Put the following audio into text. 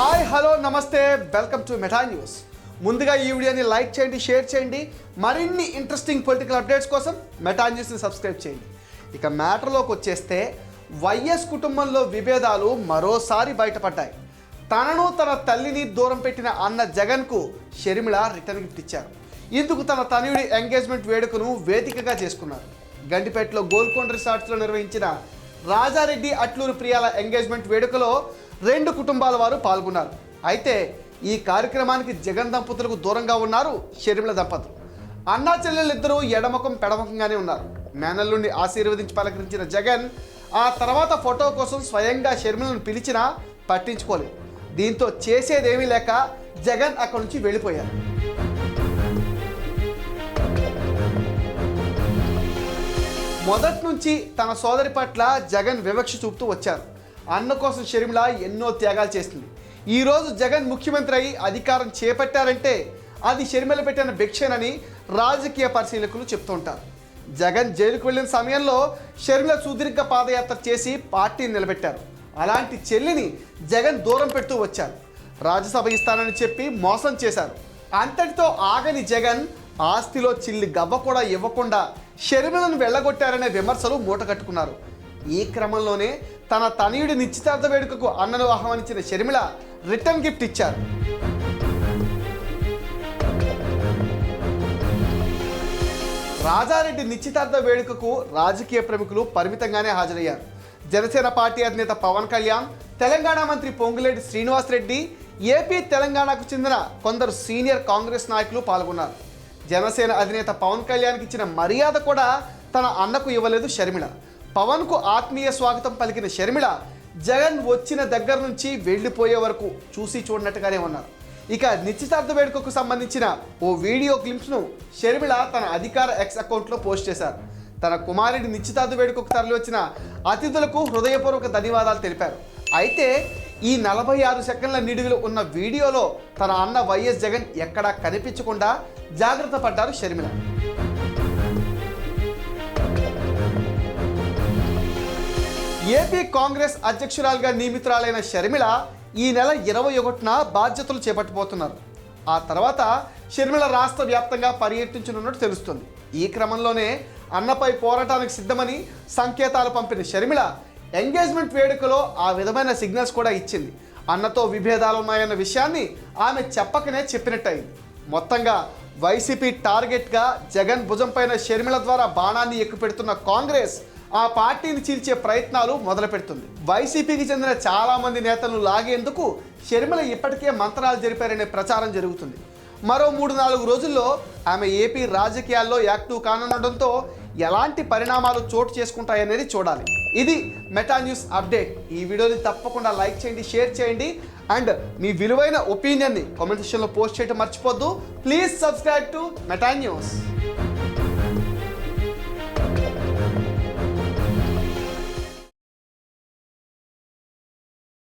Hi hello నమస్తే. Welcome to Meta news. ముందుగా ఈ వీడియోని లైక్ చేయండి షేర్ చేయండి. మరిన్ని ఇంట్రెస్టింగ్ పొలిటికల్ అప్డేట్స్ కోసం మెటా న్యూస్ని సబ్స్క్రైబ్ చేయండి. ఇక మ్యాటర్లోకి వచ్చేస్తే వైఎస్ కుటుంబంలో విభేదాలు మరోసారి బయటపడ్డాయి. తనను తన తల్లిని దూరం పెట్టిన అన్న జగన్కు షర్మిళ రిటర్న్ గిఫ్ట్ ఇచ్చారు. ఇందుకు తన తనయుడి ఎంగేజ్మెంట్ వేడుకను వేదికగా చేసుకున్నారు. గండిపేటలో గోల్కొండ రిసార్ట్స్లో నిర్వహించిన రాజారెడ్డి అట్లూరు ప్రియాల ఎంగేజ్మెంట్ వేడుకలో రెండు కుటుంబాల వారు పాల్గొన్నారు. అయితే ఈ కార్యక్రమానికి జగన్ దంపతులకు దూరంగా ఉన్నారు షర్మిల దంపతులు. అన్నా చెల్లెలిద్దరూ ఎడముఖం పెడముఖంగానే ఉన్నారు. మేనల్లుండి ఆశీర్వదించి పలకరించిన జగన్ ఆ తర్వాత ఫోటో కోసం స్వయంగా షర్మిలను పిలిచినా పట్టించుకోలేదు. దీంతో చేసేదేమీ లేక జగన్ అక్కడి నుంచి వెళ్ళిపోయారు. మొదటి నుంచి తన సోదరి పట్ల జగన్ వివక్ష చూపుతూ వచ్చారు. అన్న కోసం షర్మిల ఎన్నో త్యాగాలు చేసింది. ఈరోజు జగన్ ముఖ్యమంత్రి అయి అధికారం చేపట్టారంటే అది షర్మిల పెట్టిన భిక్షేనని రాజకీయ పరిశీలకులు చెప్తుంటారు జగన్ జైలుకు వెళ్ళిన సమయంలో షర్మిల సుదీర్ఘ పాదయాత్ర చేసి పార్టీని నిలబెట్టారు. అలాంటి చెల్లిని జగన్ దూరం పెడుతూ వచ్చారు. రాజ్యసభ ఇస్తానని చెప్పి మోసం చేశారు. అంతటితో ఆగని జగన్ ఆస్తిలో చిల్లి గవ్వ కూడా ఇవ్వకుండా షర్మిలను వెళ్ళగొట్టారనే విమర్శలు మూట కట్టుకున్నారు. ఈ క్రమంలోనే తన తనయుడి నిశ్చితార్థ వేడుకకు అన్నను ఆహ్వానించిన షర్మిల రిటర్న్ గిఫ్ట్ ఇచ్చారు. రాజారెడ్డి నిశ్చితార్థ వేడుకకు రాజకీయ ప్రముఖులు పరిమితంగానే హాజరయ్యారు. జనసేన పార్టీ అధినేత పవన్ కళ్యాణ్ తెలంగాణ మంత్రి పొంగులేటి శ్రీనివాసరెడ్డి ఏపీ తెలంగాణకు చెందిన కొందరు సీనియర్ కాంగ్రెస్ నాయకులు పాల్గొన్నారు. జనసేన అధినేత పవన్ కళ్యాణ్కి ఇచ్చిన మర్యాద కూడా తన అన్నకు ఇవ్వలేదు షర్మిళ పవన్కు ఆత్మీయ స్వాగతం పలికిన షర్మిళ జగన్ వచ్చిన దగ్గర నుంచి వెళ్ళిపోయే వరకు చూసి చూడనట్టుగానే ఉన్నారు. ఇక నిశ్చితార్థ వేడుకకు సంబంధించిన ఓ వీడియో క్లిప్స్ను షర్మిళ తన అధికార ఎక్స్ అకౌంట్లో పోస్ట్ చేశారు. తన కుమారుడి నిశ్చితార్థ వేడుకకు తరలివచ్చిన అతిథులకు హృదయపూర్వక ధన్యవాదాలు తెలిపారు. అయితే ఈ నలభై ఆరు సెకండ్ల నిడివిలో ఉన్న వీడియోలో తన అన్న వైఎస్ జగన్ ఎక్కడా కనిపించకుండా జాగ్రత్త పడ్డారు షర్మిల. ఏపీ కాంగ్రెస్ అధ్యక్షురాలుగా నియమితురాలైన షర్మిల ఈ నెల ఇరవై ఒకటిన బాధ్యతలు చేపట్టబోతున్నారు. ఆ తర్వాత షర్మిల రాష్ట్ర వ్యాప్తంగా పర్యటించనున్నట్టు తెలుస్తుంది. ఈ క్రమంలోనే అన్నపై పోరాటానికి సిద్ధమని సంకేతాలు పంపిన షర్మిల ఎంగేజ్మెంట్ వేడుకలో ఆ విధమైన సిగ్నల్స్ కూడా ఇచ్చింది. అన్నతో విభేదాలు ఉన్నాయన్న విషయాన్ని ఆమె చెప్పకనే చెప్పినట్టయింది. మొత్తంగా వైసీపీ టార్గెట్గా జగన్ భుజంపైన షర్మిల ద్వారా బాణాన్ని ఎక్కుపెడుతున్న కాంగ్రెస్ ఆ పార్టీని చీల్చే ప్రయత్నాలు మొదలు పెడుతుంది వైసీపీకి చెందిన చాలామంది నేతలను లాగేందుకు షర్మిల ఇప్పటికే మంత్రాలు జరిపారనే ప్రచారం జరుగుతుంది. మరో మూడు నాలుగు రోజుల్లో ఆమె ఏపీ రాజకీయాల్లో యాక్టివ్ కానుండటంతో ఎలాంటి పరిణామాలు చోటు చేసుకుంటాయనేది చూడాలి. ఇది మెటా న్యూస్ అప్డేట్. ఈ వీడియోని తప్పకుండా లైక్ చేయండి షేర్ చేయండి. అండ్ మీ విలువైన ఒపీనియన్ని కామెంట్ సెక్షన్లో పోస్ట్ చేయడం మర్చిపోద్దు. Please subscribe to Meta news.